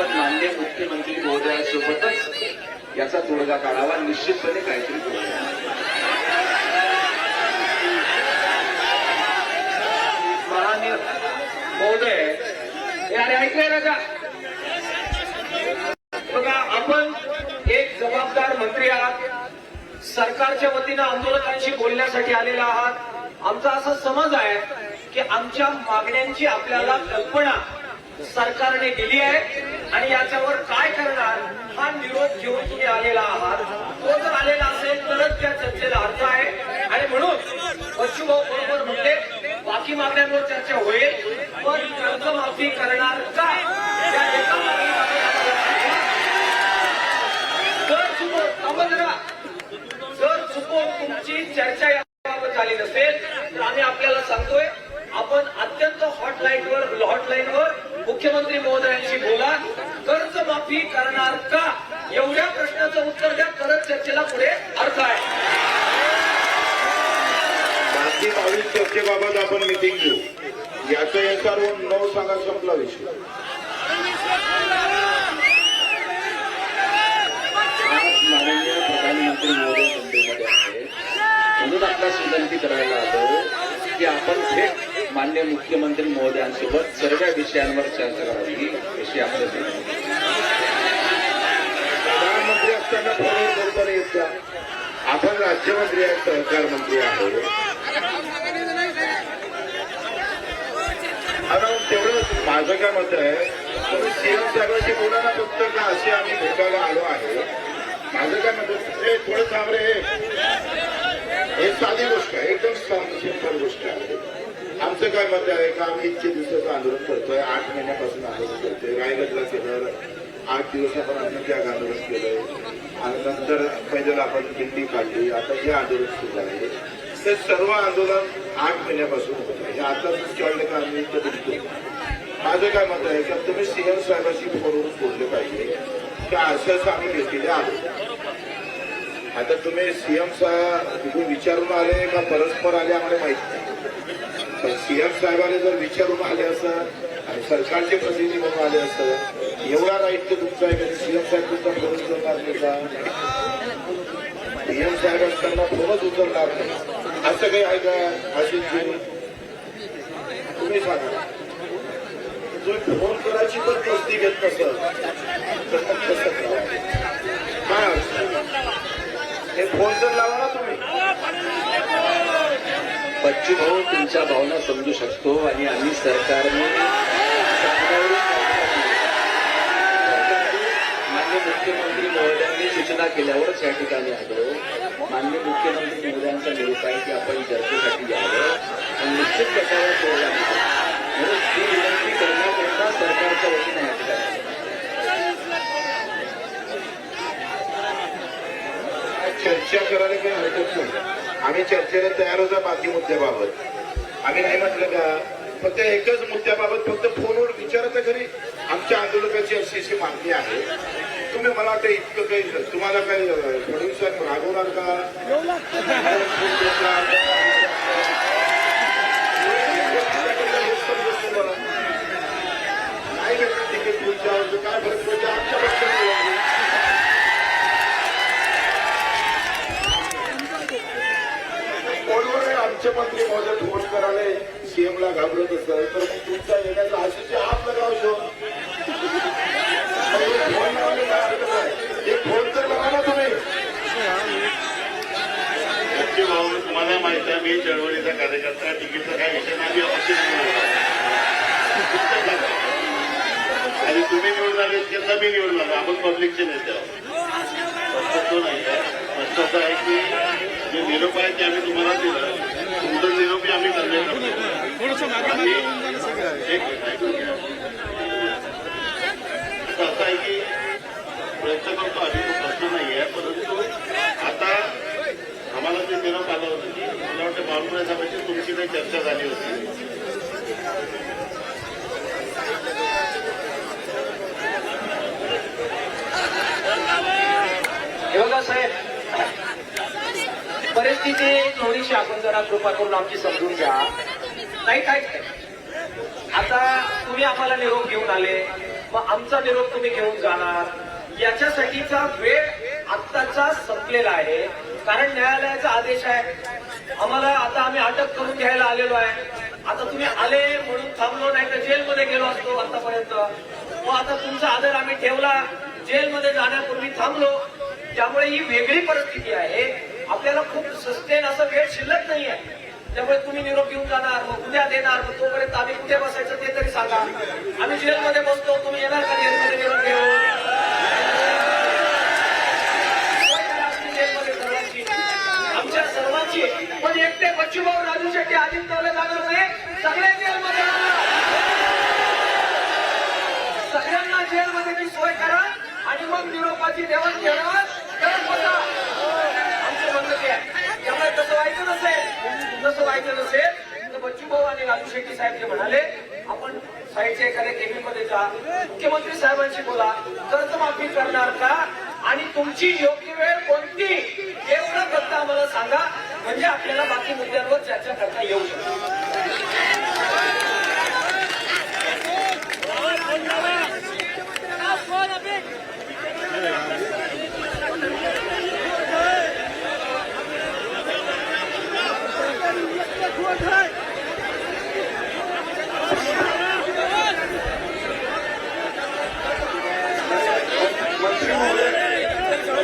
आपण मान्य मुख्यमंत्री महोदयासोबतच याचा तोडगा काढावा निश्चितपणे काहीतरी करूया महोदय अरे ऐकलंय ना का? बघा आपण एक जबाबदार मंत्री आहात. सरकारच्या वतीनं आंदोलकांशी बोलण्यासाठी आलेला आहात. आमचा असा समज आहे की आमच्या मागण्यांची आपल्याला कल्पना सरकारने दिली आहे. आणि याच्यावर काय करणार? हा निरोध घेऊन तुम्ही आलेला आहात. तो जर आलेला असेल तरच त्या चर्चेला अर्थ आहे. आणि म्हणून बच्चूभाऊ बरोबर म्हणले बाकी मागण्यांवर चर्चा होईल पण कर्जमाफी करणार का या एका जर चुकून थांबा जर चुकून तुमची चर्चा याबाबत झाली नसेल तर आम्ही आपल्याला सांगतोय आपण अत्यंत हॉटलाईनवर हॉटलाईनवर मुख्यमंत्री महोदयांशी बोला. ती करणार का? एवढ्या प्रश्नाचं उत्तर द्या तरच चर्चेला पुढे अर्थ आहे. बाकी बावीस चर्चेबाबत आपण मिटिंग घेऊ. याचं एसआर नऊ सांगा संपला विषय. माननीय प्रधानमंत्री महोदय मुंबईमध्ये आहेत म्हणून आपल्यास विनंती करायला आलो की आपण थेट मान्य मुख्यमंत्री महोदयांसोबत सर्व विषयांवर चर्चा करावी अशी आपलं असताना फोनवर बोलताना येत का आपण राज्यमंत्री आहेत सहकार मंत्री आहे. आणि तेवढं माझं काय मत आहे तुम्ही सीएम साहेबांशी बोला ना फक्त का असे आम्ही भेटायला आलो आहे. माझं काय मत हे थोडं थांब रे हे साधी गोष्ट आहे एकदम सिंपल गोष्ट आहे. आमचं काय मत आहे का आम्ही इतके दिवसाचं आंदोलन करतोय आठ महिन्यापासून आंदोलन करतोय रायगडला केलं आठ दिवस आपण अन्नत्याग आंदोलन केलंय. आणि नंतर पैदल आपण दिंडी काढली. आता हे आंदोलन सुरू आहे ते सर्व आंदोलन आठ महिन्यापासून होत हे आता कळलं का आम्ही इथं दिसतो माझं काय मत आहे का तुम्ही सीएम साहेबाशी फोनवरून बोलले पाहिजे की असं असं आम्ही भेटीला आलो आता तुम्ही सीएम साहेब तिथून विचारून आले का परस्पर आले आम्हाला माहीत नाही. पण सीएम साहेबाने जर विचारून आले असं आणि सरकारचे प्रतिनिधी म्हणून आले असं एवढा राईट तुमचा आहे की? सीएम साहेब तुमचा फोन उचलणार नाही का? सीएम साहेब असताना फोनच उचलणार नाही. असं काही आहे का? अशी तुम्ही सांगा. तुम्ही फोन करायची पण प्रस्ती घेत नसल. तर कसं काय हे फोन तर लावा ना तुम्ही. बच्चू भाऊ तुमच्या भावना समजू शकतो आणि आम्ही सरकारने मान्य मुख्यमंत्री महोदयांनी सूचना केल्यावरच या ठिकाणी आलो. माननीय मुख्यमंत्री महोदयांचा निरोप आहे की आपण चर्चेसाठी यावं आणि निश्चित प्रकारे तोडगा म्हणून ही विनंती करण्याकरिता सरकारच्या वतीने या ठिकाणी चर्चा करायला काही हरकत नाही. आम्ही चर्चेला तयार होता बाकी मुद्द्याबाबत. आम्ही नाही म्हटलं का फक्त एकच मुद्द्याबाबत फक्त फोनवर विचारत घरी आमच्या आंदोलकाची अशी अशी मागणी आहे. तुम्ही मला वाटतं इतकं काही तुम्हाला काही अं, फडणवीसांनी रागवणार का? नाही काय फरक पडतो? आमच्या फोनवर आमचे मंत्री महोदय फोन करायला सीएमला घाबरत असतात. तर मग तुमचा येण्याचा आशिष हात लगाव शोध फोन लावले काय हरकत आहे? एक फोन तर लावा ना तुम्ही नक्की भाऊ तुम्हाला माहीत आहे मी चळवळीचा कार्यकर्ता तिकीटचा काय विषय नाही अपेक्षित आणि तुम्ही निवडून आले त्यांना मी निवडून आलो. आपण पब्लिकचे नेते आहोत. तो नाही फक्त असं आहे की जे निरोप आहे ते आम्ही तुम्हाला दिलं. तुमचं निरोपी आम्ही करणे करतो एक असं आहे की प्रयत्न करतो आम्ही तो प्रश्न नाही आहे परंतु मला ते निरोप आलं होतं की मला वाटतं बाळूमाय साहेबांची तुमची काही चर्चा झाली होती. साहेब परिस्थिती थोडीशी आपण जरा कृपा करून आमची समजून घ्या. नाही काय? आता तुम्ही आम्हाला निरोप घेऊन आले. मग आमचा निरोप तुम्ही घेऊन जाणार. याच्यासाठीचा वेळ आत्ताचा संपलेला आहे. कारण न्यायालयाचा आदेश आहे. आम्हाला आता आम्ही अटक करून घ्यायला आलेलो आहे. आता तुम्ही आले म्हणून थांबलो नाही तर जेलमध्ये गेलो असतो आतापर्यंत. मग आता तुमचा आदर आम्ही ठेवला. जेलमध्ये जाण्यापूर्वी थांबलो. त्यामुळे ही वेगळी परिस्थिती आहे. आपल्याला खूप सस्टेन असं वेळ शिल्लक नाही आहे. त्यामुळे तुम्ही निरोप घेऊन जाणार मग उद्या देणार मग तोपर्यंत आम्ही कुठे बसायचं ते तरी सांगा. आम्ही जेलमध्ये बसतो तुम्ही येणार का जेलमध्ये निरोप घेऊन काय करा आमची जेलमध्ये सर्वांची आमच्या सर्वांची पण एकटे बच्चूभाऊ राजू शेट्टी अजित पवार जाणार नाही. सगळे जेलमध्ये सगळ्यांना जेलमध्ये मी सोय करा आणि मग निरोपाची देवाणघेवाण करत बसा आमचं म्हणणं ते आहे. त्यामुळे तसं व्हायचं नसेल तसं व्हायचं नसेल तर बच्चूभाऊ आणि राजू शेट्टी साहेब जे म्हणाले आपण साईडच्या एखाद्या केबिनमध्ये जा. मुख्यमंत्री साहेबांशी बोला. कर्जमाफी करणार का? आणि तुमची योग्य वेळ कोणती? एवढं फक्त आम्हाला सांगा. म्हणजे आपल्याला बाकी मुद्द्यांवर चर्चा करता येऊ शकते मंत्री महोदय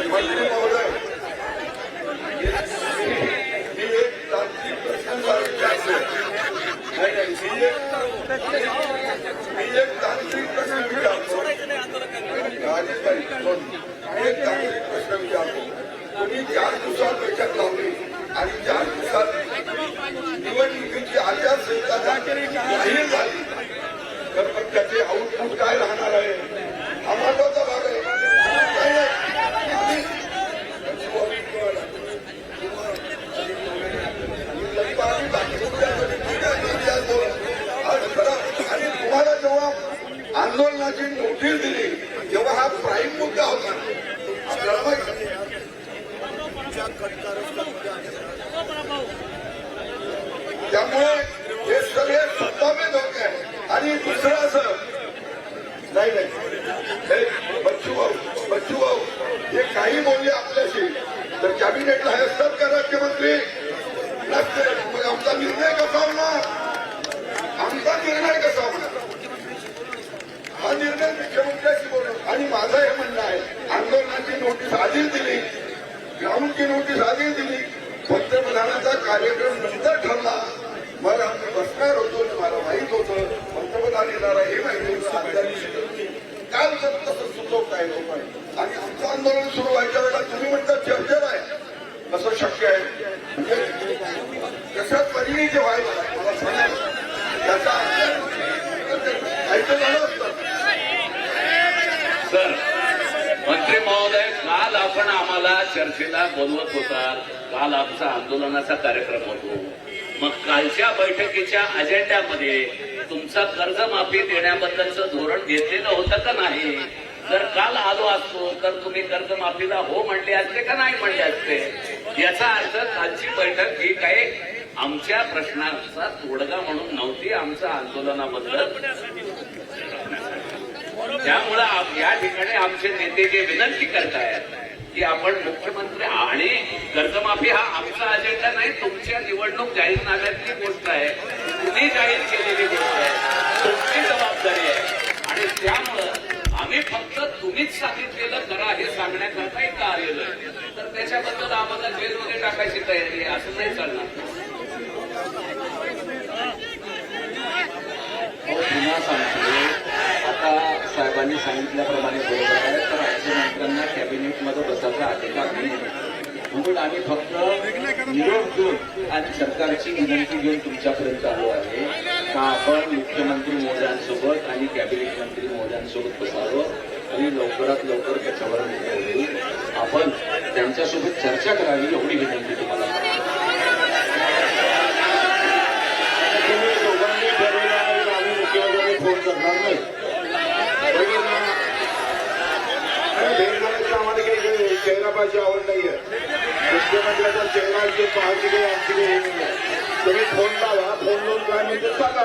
मंत्री महोदय मी एक तांत्रिक प्रश्न विचारतो नाही नाही मी एक मी एक तांत्रिक प्रश्न विचारतो राजेशभाई दोन. मी एक तांत्रिक प्रश्न विचारतो मी चार दिवसात बैठक लावली. आणि चार दिवसात निवडणुकीची आचारसंहिता जाहीर झाली. तर मग त्याचे आउटपुट काय राहणार आहे? हा महत्त्वाचा भाग आहे. आंदोलनाची नोटीस दिली तेव्हा हा प्राईम मुद्दा होता आपल्याला माहिती त्यामुळे हे सगळे सत्तावे धोके आहे आणि दुसरं असं नाही नाही बच्चू भाऊ बच्चू भाऊ हे काही बोलले आपल्याशी तर कॅबिनेटला हे असतात का राज्यमंत्री आमचा निर्णय कसा होणार आमचा निर्णय कसा होणार हा निर्णय मुख्यमंत्र्याशी बोलतो आणि माझं हे म्हणणं आहे आंदोलनाची नोटीस आधीच दिली ग्राउंडची नोटीस आधीच दिली पंतप्रधानाचा कार्यक्रम नंतर ठरला बरं आम्ही बसणार होतो आणि मला माहीत होतं पंतप्रधान येणार आहे हे माहिती होतं आदल्या काल जर तसं सुचवताय लोकांनी. आणि आमचं आंदोलन सुरू व्हायच्या वेळेला तुम्ही म्हणता चर्चेत आहे. कसं शक्य आहे. म्हणजे परिणी जे व्हायला मला सांगा. त्याचा ऐकत झालं असतं. सर मंत्री महोदय काल आपण आम्हाला चर्चेला बोलवत होता. काल आमचा आंदोलनाचा कार्यक्रम होतो. मग कालच्या बैठकीच्या अजेंड्यामध्ये तुमचा कर्जमाफी देण्याबद्दलचं धोरण घेतलेलं होतं का नाही? जर काल आलो असतो तर तुम्ही कर्जमाफीला हो म्हणले असते का नाही म्हणले असते? याचा अर्थ कालची बैठक ही काही आमच्या प्रश्नाचा तोडगा म्हणून नव्हती आमच्या आंदोलनाबद्दल. त्यामुळं या ठिकाणी आमचे नेते जे विनंती करतायत की आपण मुख्यमंत्री आणि कर्जमाफी हा आमचा अजेंडा नाही तुमच्या निवडणूक जाहीरनाम्यातली गोष्ट आहे. तुम्ही जाहीर केलेली गोष्ट आहे. तुमची जबाबदारी आहे. आणि त्यामुळं आम्ही फक्त तुम्हीच सांगितलेलं करा हे सांगण्याकरता इथं आलेलो आहे. तर त्याच्याबद्दल आम्हाला जेलमध्ये टाकायची तयारी आहे असं नाही चालणार. हो, साहेबांनी सांगितल्याप्रमाणे बरोबर आहे तर राज्यमंत्र्यांना कॅबिनेटमध्ये बसायचा अधिकार नाही म्हणून आम्ही फक्त निरोप घेऊन आणि सरकारची विनंती घेऊन तुमच्यापर्यंत आलो आहे. का आपण मुख्यमंत्री महोदयांसोबत आणि कॅबिनेट मंत्री महोदयांसोबत बसावं? आणि लवकरात लवकर त्याच्यावर निर्णय आपण त्यांच्यासोबत चर्चा करावी एवढी विनंती तुम्हाला करतो. तुम्ही दोघांनी ठरवलं आहे की आम्ही मुख्यमंत्र्यांनी फोन करणार नाही बरोबर ना? आणि भेट झाल्याची आम्हाला माझी आवड नाहीये. मुख्यमंत्र्याचा चेहरा जे पाहायची काही आमची काही तुम्ही फोन लावा फोन लावून काय म्हणजे सांगा.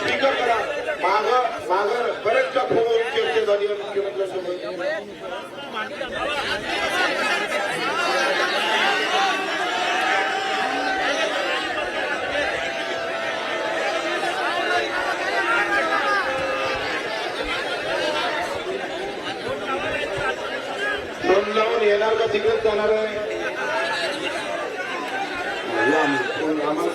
स्पीकर करा. माग माग बरेचदा फोन चर्चा झाली आहे मुख्यमंत्र्यांसोबत फोन लावून येणार का तिकडेच जाणार आहे. आम्हाला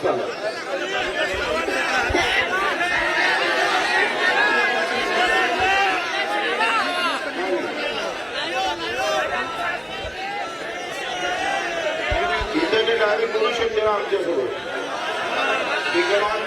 डायरेक्ट करू शकते ना आमच्यासोबत. Speaker on